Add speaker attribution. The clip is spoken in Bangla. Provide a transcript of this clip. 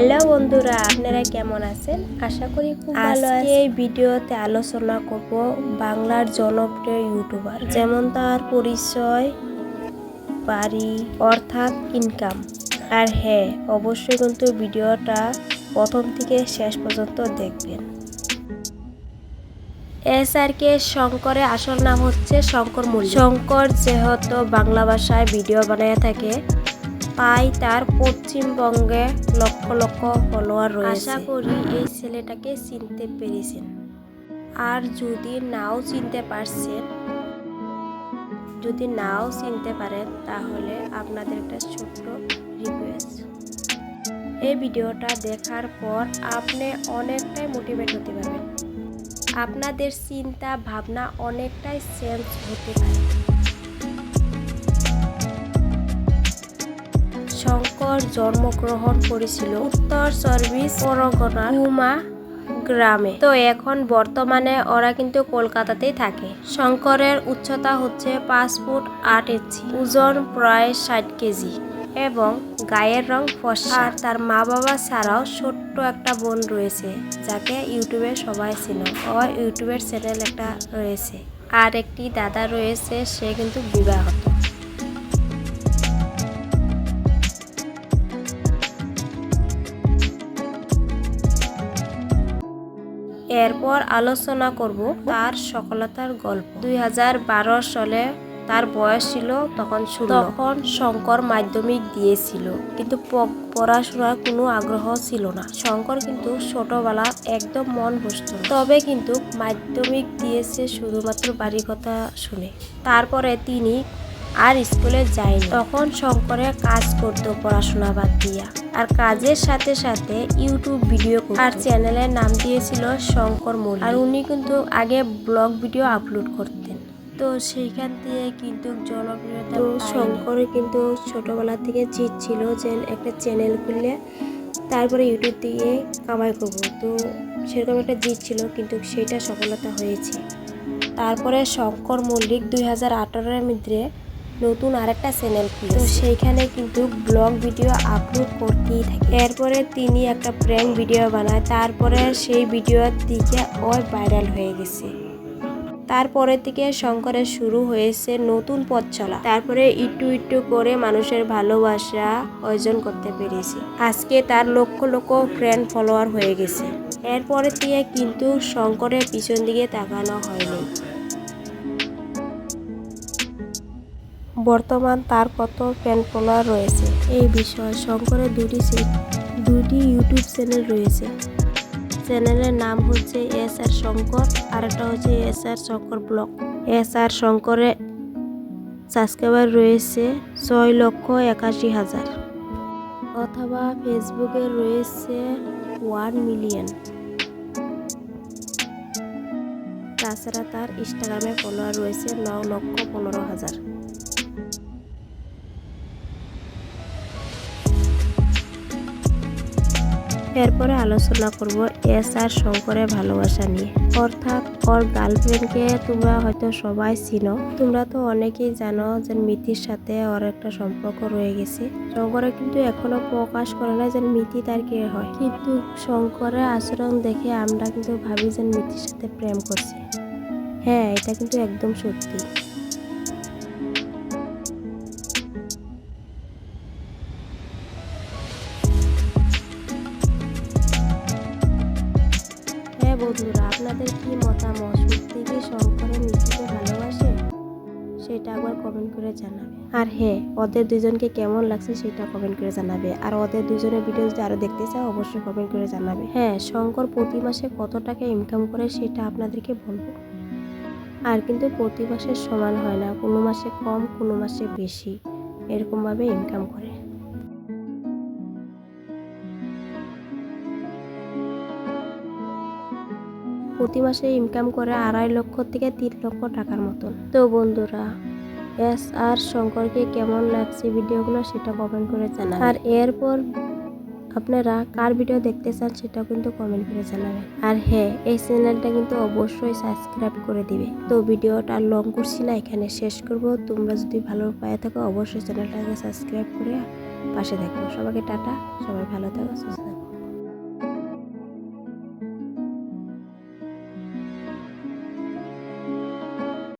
Speaker 1: হ্যালো বন্ধুরা আপনারা কেমন আছেন? আশা করি খুব ভালো আছেন। এই ভিডিওতে আলোচনা করব বাংলার জনপ্রিয় ইউটিউবার যেমন তার পরিচয় বাড়ি অর্থাৎ ইনকাম আর হ্যাঁ অবশ্যই কিন্তু ভিডিওটা প্রথম থেকে শেষ পর্যন্ত দেখবেন। এস আর কে শঙ্করের আসল নাম হচ্ছে শঙ্কর মল্লিক। শঙ্কর যেহেতু বাংলা ভাষায় ভিডিও বানায় থাকে তাই তার পশ্চিমবঙ্গে লক্ষ লক্ষ ফলোয়ার রয়েছে। আশা করি এই ছেলেটাকে চিনতে পেরেছেন। আর যদি নাও চিনতে পারছেন, যদি নাও চিনতে পারেন, তাহলে আপনাদের একটা ছোট্ট রিকোয়েস্ট এই ভিডিওটা দেখার পর আপনি অনেকটাই মোটিভেট হতে পারবেন। আপনাদের চিন্তা ভাবনা অনেকটাই চেঞ্জ হতে পারে। জন্মগ্রহণ করেছিল উত্তর চব্বিশ পরগনার কুমা গ্রামে তো এখন বর্তমানে ওরা কিন্তু কলকাতাতেই থাকে। শঙ্করের উচ্চতা হচ্ছে পাঁচ ফুট আট ইঞ্চি, ওজন প্রায় ষাট কেজি এবং গায়ের রং ফর্সা আর তার মা বাবা ছাড়াও ছোট্ট একটা বোন রয়েছে যাকে ইউটিউবে সবাই ছিল ও ইউটিউবের চ্যানেল একটা রয়েছে আর একটি দাদা রয়েছে সে কিন্তু বিবাহত। এরপর আলোচনা করব তার সফলতার গল্প। দুই হাজার বারো সালে তার বয়স ছিল তখন তখন শঙ্কর মাধ্যমিক দিয়েছিল, কিন্তু পড়াশোনার কোনো আগ্রহ ছিল না। শঙ্কর কিন্তু ছোটবেলা একদম মন বসত তবে কিন্তু মাধ্যমিক দিয়েছে শুধুমাত্র বাড়ির কথা শুনে। তারপরে তিনি আর স্কুলে যায়নি। তখন শঙ্করে কাজ করতো পড়াশোনা বাদ দিয়া। আর কাজের সাথে সাথে ইউটিউব ভিডিও আর চ্যানেলের নাম দিয়েছিল শঙ্কর মল্লিক। আর উনি কিন্তু আগে ব্লগ ভিডিও আপলোড করতেন। তো সেইখান থেকে কিন্তু জনপ্রিয়তা শঙ্করে কিন্তু ছোটবেলা থেকে জিত ছিল যে একটা চ্যানেল খুললে তারপরে ইউটিউব দিয়ে কামাই করব। তো সেরকম একটা জিত ছিল কিন্তু সেটা সফলতা হয়েছে। তারপরে শঙ্কর মল্লিক দুই হাজার আঠারোর মধ্যে নতুন আরেকটা চ্যানেল খুলে তো সেইখানে কিন্তু ব্লগ ভিডিও আপলোড করতেই থাকে। এরপরে তিনি একটা প্র্যাঙ্ক ভিডিও বানায়, তারপরে সেই ভিডিওর দিকে ওই ভাইরাল হয়ে গেছে। তারপরে থেকে শঙ্করের শুরু হয়েছে নতুন পথ চলা। তারপরে একটু একটু করে মানুষের ভালোবাসা অর্জন করতে পেরেছে। আজকে তার লক্ষ লক্ষ ফ্রেন্ড ফলোয়ার হয়ে গেছে। এরপরে থেকে কিন্তু শঙ্করের পিছন দিকে তাকানো হয়নি। বর্তমান তার কত ফ্যান ফলোয়ার রয়েছে? এই বিষয়ে শঙ্করের দুটি দুটি ইউটিউব চ্যানেল রয়েছে। চ্যানেলের নাম হচ্ছে এস আর শঙ্কর আর একটা হচ্ছে S R Shankar blog. S R শঙ্করে subscriber রয়েছে ছয় লক্ষ একাশি হাজার। অথবা ফেসবুকে রয়েছে ওয়ান মিলিয়ন তাছাড়া তার ইনস্টাগ্রামে ফলোয়ার রয়েছে ন লক্ষ পনেরো হাজার। এরপরে আলোচনা করব এস আর শঙ্করের ভালোবাসা নিয়ে। অর্থাৎ ওর গার্লফ্রেন্ডকে তোমরা হয়তো সবাই চিনো। তোমরা তো অনেকেই জানো যে মিতির সাথে ওর একটা সম্পর্ক রয়ে গেছে। শঙ্করে কিন্তু এখনও প্রকাশ করে না যে মিতি তার কে হয়। কিন্তু শঙ্করের আচরণ দেখে আমরা কিন্তু ভাবি যে মিতির সাথে প্রেম করছে। হ্যাঁ এটা কিন্তু একদম সত্যি। বন্ধুরা, আপনাদের কি মতামত? সত্যি কি শঙ্করের মিঠিকে ভালোবাসে? সেটা একবার কমেন্ট করে জানাবে। আর হ্যাঁ ওদের দুজনকে কেমন লাগছে সেটা কমেন্ট করে জানাবে। আর ওদের দুজনের ভিডিও যদি আরও দেখতে চাও, অবশ্যই কমেন্ট করে জানাবে। হ্যাঁ শঙ্কর প্রতি মাসে কত টাকা ইনকাম করে সেটা আপনাদেরকে বলব। আর কিন্তু প্রতি মাসে সমান হয় না, কোনো মাসে কম, কোনো মাসে বেশি। এরকমভাবে ইনকাম করে। প্রতি মাসে ইনকাম করে আড়াই লক্ষ থেকে তিন লক্ষ টাকার মতন। তো বন্ধুরা, এস আর শঙ্করকে কেমন লাগছে ভিডিওগুলো সেটা কমেন্ট করে জানাবেন আর এরপর আপনারা কার ভিডিও দেখতে চান সেটাও কিন্তু কমেন্ট করে জানাবেন আর হ্যাঁ এই চ্যানেলটা কিন্তু অবশ্যই সাবস্ক্রাইব করে দিবে। তো ভিডিওটা লং করছি না, এখানে শেষ করব। তোমরা যদি ভালো পায়ে থাকো, অবশ্যই চ্যানেলটাকে সাবস্ক্রাইব করে পাশে দেখো সবাইকে টাটা, সবাই ভালো থাকো, সুস্থ থাকো।